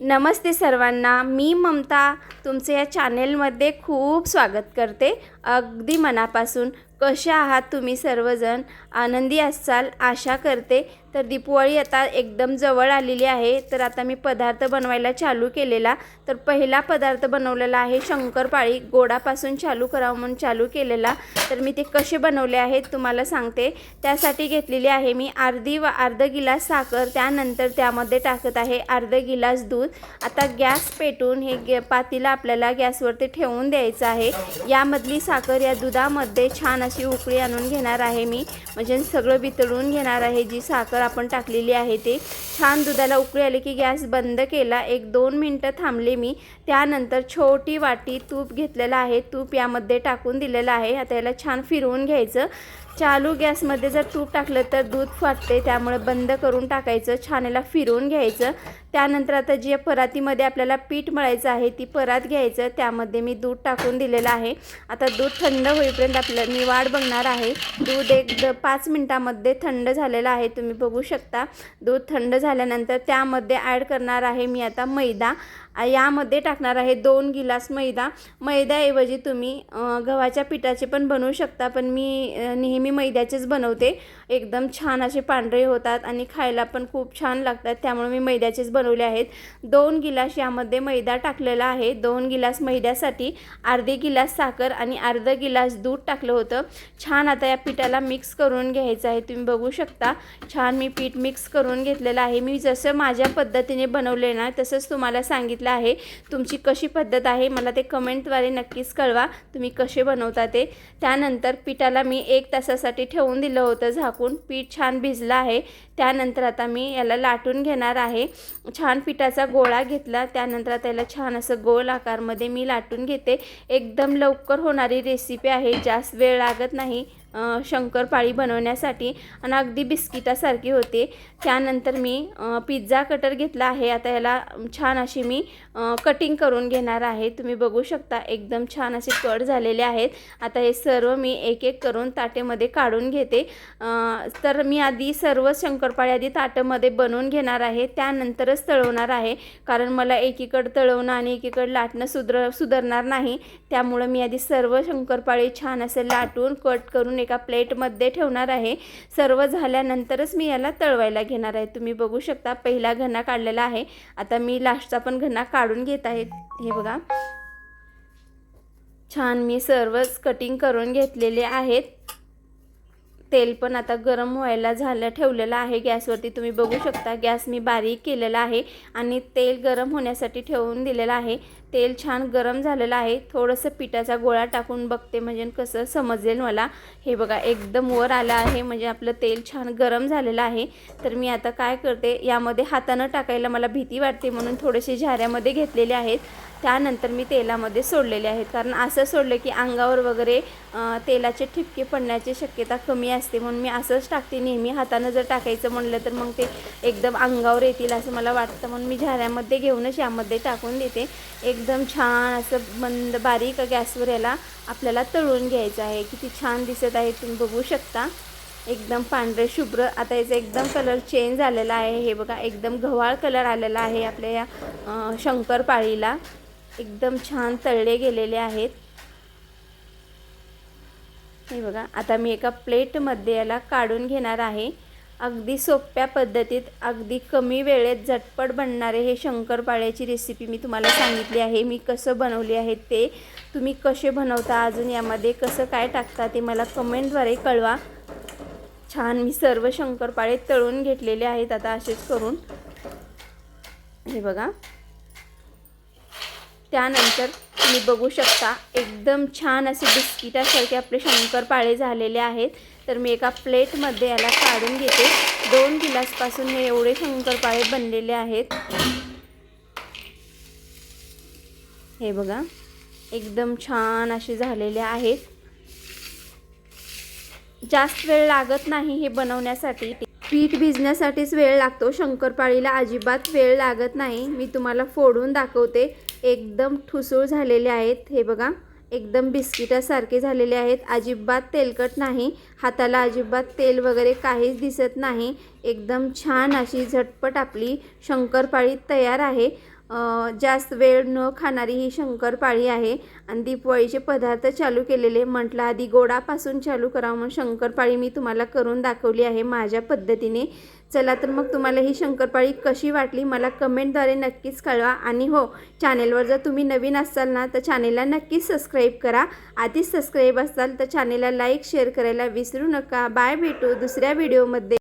नमस्ते सर्वांना मी ममता तुमचे या चॅनेलमध्ये खूप स्वागत करते. अगदी मनापासून कसे आहात तुम्ही सर्वजण? आनंदी असाल आशा करते. तर दीपवाळी आता एकदम जवळ आलेली आहे. तर आता मी पदार्थ बनवायला चालू केलेला. तर पहिला पदार्थ बनवलेला आहे शंकरपाळी. गोडापासून चालू करावं म्हणून चालू केलेला. तर मी ते कसे बनवले आहेत तुम्हाला सांगते. त्यासाठी घेतलेली आहे मी अर्धी व अर्ध गिलास साखर. त्यानंतर त्यामध्ये टाकत आहे अर्ध गिलास दूध. आता गॅस पेटून हे गे पातीला आपल्याला गॅसवरती ठेवून द्यायचं आहे. यामधली साखर या दुधामध्ये छान अशी उकळी आणून घेणार आहे मी. म्हणजे सगळं वितळून घेणार आहे जी साखर आपण टाकलेली आहे ते. छान दुधाला उकळी आली की गॅस बंद केला. एक दोन मिनटं थांबले मी. त्यानंतर छोटी वाटी तूप घेतलेलं आहे. तूप यामध्ये टाकून दिलेलं आहे. आता याला छान फिरवून घ्यायचं. चालू गॅसमध्ये जर तूप टाकलं तर दूध फाटते. त्यामुळे बंद करून टाकायचं. छान याला फिरवून घ्यायचं. त्यानंतर आता जी परातीमध्ये आपल्याला पीठ मळायचं आहे ती परात घ्यायचं. त्यामध्ये मी दूध टाकून दिलेलं आहे. आता दूध थंड होईपर्यंत आपलं मी वाट बघणार आहे. दूध एक पाच मिनटामध्ये थंड झालेलं आहे. तुम्ही बघू शकता. दूध थंड झाल्यानंतर त्यामध्ये ॲड करणार आहे मी आता मैदा. यामध्ये टाकणार आहे दोन गिलास मैदा. मैद्याऐवजी तुम्ही गव्हाच्या पिठाचे पण बनवू शकता पण मी नेहमी मैद्याचेच बनवते. एकदम छान असे पांढरे होतात आणि खायला पण खूप छान लागतात त्यामुळे मी मैद्याचेच बनवले आहेत. दोन गिलास यामध्ये मैदा टाकलेला आहे. दोन गिलास मैद्यासाठी अर्धे गिलास साखर आणि अर्धा गिलास दूध टाकलं होतं. छान आता या पिठाला मिक्स करून घ्यायचं आहे तुम्ही बघू शकता. छान मी पीठ मिक्स करून घेतलेलं आहे. मी जसं माझ्या पद्धतीने बनवले ना तसंच तुम्हाला सांगितलं आहे. तुमची कशी पद्धत आहे मला ते कमेंटद्वारे नक्कीच कळवा तुम्ही कसे बनवता ते. त्यानंतर पिठाला मी एक तासासाठी ठेवून दिलं होतं झाकून. पीठ छान भिजलं आहे. त्यानंतर आता मी याला लाटून घेणार आहे. छान पिठाचा गोळा घेतला. त्यानंतर आता याला छान असं गोल आकारमध्ये मी लाटून घेते. एकदम लवकर होणारी रेसिपी आहे. जास्त वेळ लागत नाही. शंकरपाळी बनवण्यासाठी आणि अगदी बिस्किटासारखी होते. त्यानंतर मी पिझ्झा कटर घेतला आहे. आता याला छान अशी मी कटिंग करून घेणार आहे. तुम्ही बघू शकता एकदम छान असे कट झालेले आहेत. आता हे सर्व मी एक एक करून ताटेमध्ये काढून घेते. तर मी आधी सर्व शंकरपाळी आधी ताटामध्ये बनवून घेणार आहे. त्यानंतरच तळवणार आहे. कारण मला एकीकडं तळवणं आणि एकीकडं लाटणं सुधर सुधारणार नाही. त्यामुळं मी आधी सर्व शंकरपाळी छान असे लाटून कट करून एका प्लेटमध्ये ठेवणार आहे. सर्व झाल्यानंतरच मी याला तळवायला घेणार आहे. तुम्ही बघू शकता पहिला घना काढलेला आहे. आता मी लास्टचा पण घना काढून घेत आहे. हे बघा. छान मी सर्वच कटिंग करून घेतलेले आहेत. तेल पण आता गरम व्हायला झालं ठेवलेलं आहे. गॅसवरती तुम्ही बघू शकता गॅस मी बारीक केलेला आहे आणि तेल गरम होण्यासाठी ठेवून दिलेलं आहे. तेल छान गरम झालेलं आहे. थोडंसं पिठाचा गोळा टाकून बघते म्हणजे कसं समजेल मला. हे बघा एकदम वर आलं आहे. म्हणजे आपलं तेल छान गरम झालेलं आहे. तर मी आता काय करते यामध्ये हातानं टाकायला मला भीती वाटते म्हणून थोडेसे झाऱ्यामध्ये घेतलेले आहेत. त्यानंतर मी तेलामध्ये सोडलेले आहेत. कारण असं सोडलं की अंगावर वगैरे तेलाचे ठिपके पडण्याची शक्यता कमी असते. म्हणून मी असंच टाकते. नेहमी हातानं जर टाकायचं म्हणलं तर मग ते एकदम अंगावर येतील असं मला वाटतं. म्हणून मी झाऱ्यामध्ये घेऊनच यामध्ये टाकून देते. एक एकदम छान असं मंद बारीक गॅसवर याला आपल्याला तळून घ्यायचं आहे. किती छान दिसत आहे. तुम्ही बघू शकता. एकदम पांढरे शुभ्र आता याचा एकदम कलर चेंज झालेला आहे. हे बघा एकदम गव्हाळ कलर आलेला आहे आपल्या या शंकरपाळीला. एकदम छान तळले गेलेले आहेत. हे बघा आता मी एका प्लेटमध्ये याला काढून घेणार आहे. अगदी सोप्या पद्धतीत अगदी कमी वेळेत झटपट बनणारे हे शंकरपाळ्याची रेसिपी मी तुम्हाला सांगितली आहे. मी कसं बनवली आहे ते तुम्ही कसे बनवता अजून यामध्ये कसं काय टाकता ते मला कमेंटद्वारे कळवा. छान मी सर्व शंकरपाळे तळून घेतलेले आहेत आता असेच करून. हे बघा. त्यानंतर तुम्ही बघू शकता एकदम छान असे बिस्किटासारखे आपले शंकरपाळे झालेले आहेत. तर मी एका प्लेटमध्ये याला काढून घेते. दोन गिलासपासून हे एवढे शंकरपाळे बनलेले आहेत. हे बघा एकदम छान असे झालेले आहेत. जास्त वेळ लागत नाही हे बनवण्यासाठी. पीठ भिजण्यासाठीच वेळ लागतो. शंकरपाळीला अजिबात वेळ लागत नाही. मी तुम्हाला फोडून दाखवते. एकदम ठुसूळ झालेले आहेत. हे बघा एकदम बिस्किटासारखे झालेले आहेत. अजिबात तेलकट नाही. हाताला अजिबात तेल वगैरे काहीच दिसत नाही. एकदम छान अशी झटपट आपली शंकरपाळी तयार आहे. जास्त वेळ न खाणारी ही शंकरपाळी आहे. आणि दीपवाळीचे पदार्थ चालू केलेले म्हटलं आधी गोडापासून चालू करावं म्हणून शंकरपाळी मी तुम्हाला करून दाखवली आहे माझ्या पद्धतीने. चला तर मग तुम्हाला ही शंकरपाळी कशी वाटली मला कमेंटद्वारे नक्कीच कळवा. आणि हो चॅनेलवर जर तुम्ही नवीन असाल ना तर चॅनेलला नक्कीच सबस्क्राईब करा. आधीच सबस्क्राईब असाल तर चॅनेलला लाईक शेअर करायला विसरू नका. बाय भेटू दुसऱ्या व्हिडिओमध्ये.